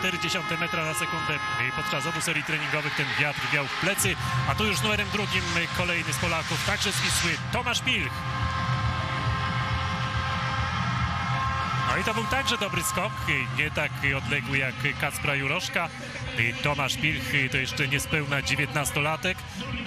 2,4 metra na sekundę. Podczas obu serii treningowych ten wiatr wiał w plecy, a tu już numerem drugim kolejny z Polaków, także z Wisły, Tomasz Pilch. No i to był także dobry skok, nie tak odległy jak Kacpra Juroszka. Tomasz Pilch to jeszcze niespełna 19-latek.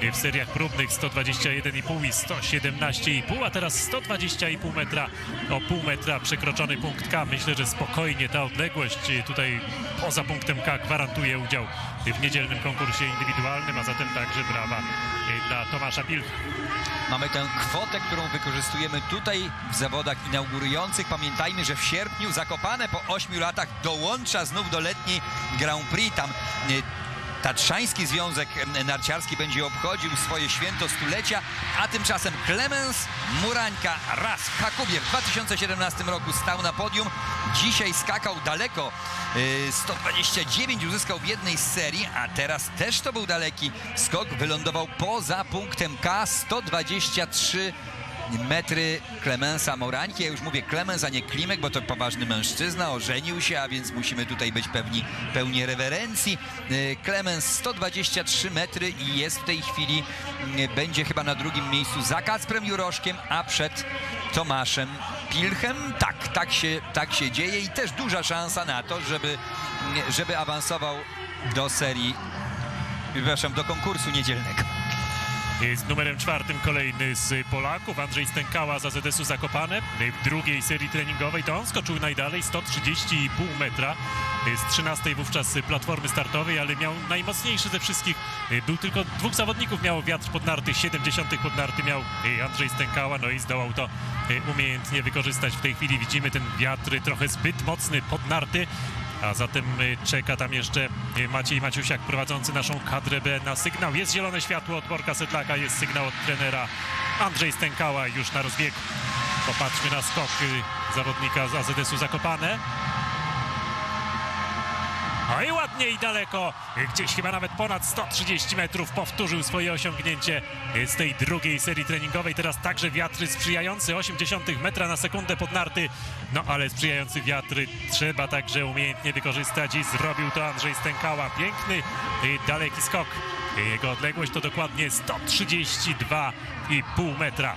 W seriach próbnych 121,5 i 117,5, a teraz 120,5 metra, o pół metra przekroczony punkt K. Myślę, że spokojnie ta odległość tutaj poza punktem K gwarantuje udział w niedzielnym konkursie indywidualnym, a zatem także brawa y, dla Tomasza Pilcha. Mamy tę kwotę, którą wykorzystujemy tutaj w zawodach inaugurujących. Pamiętajmy, że w sierpniu Zakopane po 8 latach dołącza znów do letniej Grand Prix. Tam y, Tatrzański Związek Narciarski będzie obchodził swoje święto stulecia, a tymczasem Klemens Murańka raz w Hakubie w 2017 roku stał na podium. Dzisiaj skakał daleko, y, 129 uzyskał w jednej z serii, a teraz też to był daleki skok. Wylądował poza punktem K 123 metry Klemensa Morańki. Ja już mówię Klemens, a nie Klimek, bo to poważny mężczyzna, ożenił się, a więc musimy tutaj być pewni, pełni rewerencji. Y, Klemens 123 metry i jest w tej chwili, y, będzie chyba na drugim miejscu za Kacprem Juroszkiem, a przed Tomaszem Pilchem. Tak, tak się, tak się dzieje i też duża szansa na to, żeby, żeby awansował do serii, przepraszam, do konkursu niedzielnego. Z numerem czwartym kolejny z Polaków, Andrzej Stękała z AZS-u Zakopane. W drugiej serii treningowej to on skoczył najdalej, 130,5 metra z 13 wówczas platformy startowej, ale miał najmocniejszy ze wszystkich. Był tylko dwóch zawodników, miał wiatr pod narty, 70 pod narty miał Andrzej Stękała, no i zdołał to umiejętnie wykorzystać. W tej chwili widzimy ten wiatr trochę zbyt mocny pod narty. A zatem y, czeka tam jeszcze y, Maciej Maciusiak prowadzący naszą kadrę B na sygnał. Jest zielone światło od Borka Sedlaka, jest sygnał od trenera Andrzej Stękała już na rozbiegu. Popatrzmy na skok y, zawodnika z AZS-u Zakopane. No i ładnie i daleko, gdzieś chyba nawet ponad 130 metrów powtórzył swoje osiągnięcie z tej drugiej serii treningowej. Teraz także wiatry sprzyjający 80 metra na sekundę pod narty. No ale sprzyjający wiatry trzeba także umiejętnie wykorzystać i zrobił to Andrzej Stękała. Piękny, y, daleki skok. Jego odległość to dokładnie 132,5 metra.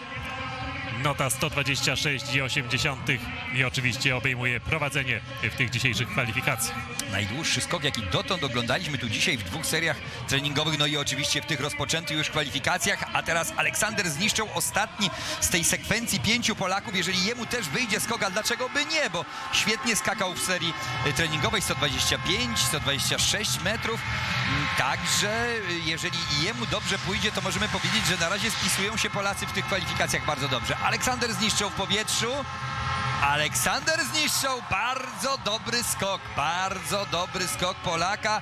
Nota 126,8 i oczywiście obejmuje prowadzenie w tych dzisiejszych kwalifikacjach. Najdłuższy skok, jaki dotąd oglądaliśmy tu dzisiaj w dwóch seriach treningowych, no i oczywiście w tych rozpoczętych już kwalifikacjach, a teraz Aleksander zniszczył ostatni z tej sekwencji pięciu Polaków, jeżeli jemu też wyjdzie skok, dlaczego by nie, bo świetnie skakał w serii treningowej 125, 126 metrów, Mm, także y, jeżeli jemu dobrze pójdzie, to możemy powiedzieć, że na razie spisują się Polacy w tych kwalifikacjach bardzo dobrze. Aleksander zniszczył w powietrzu, Aleksander zniszczył bardzo dobry skok, bardzo dobry skok Polaka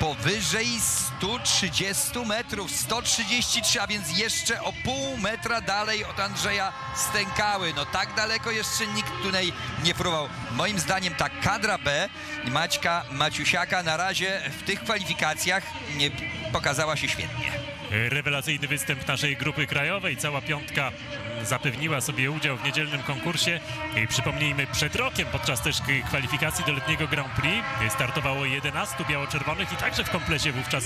powyżej 130 metrów, 133, a więc jeszcze o pół metra dalej od Andrzeja Stękały. No tak daleko jeszcze nikt tutaj nie próbował. Moim zdaniem ta kadra B Maćka Maciusiaka na razie w tych kwalifikacjach pokazała się świetnie. Rewelacyjny występ naszej grupy krajowej. Cała piątka zapewniła sobie udział w niedzielnym konkursie. Przypomnijmy, przed rokiem podczas też kwalifikacji do letniego Grand Prix startowało 11 biało-czerwonych i także w komplecie wówczas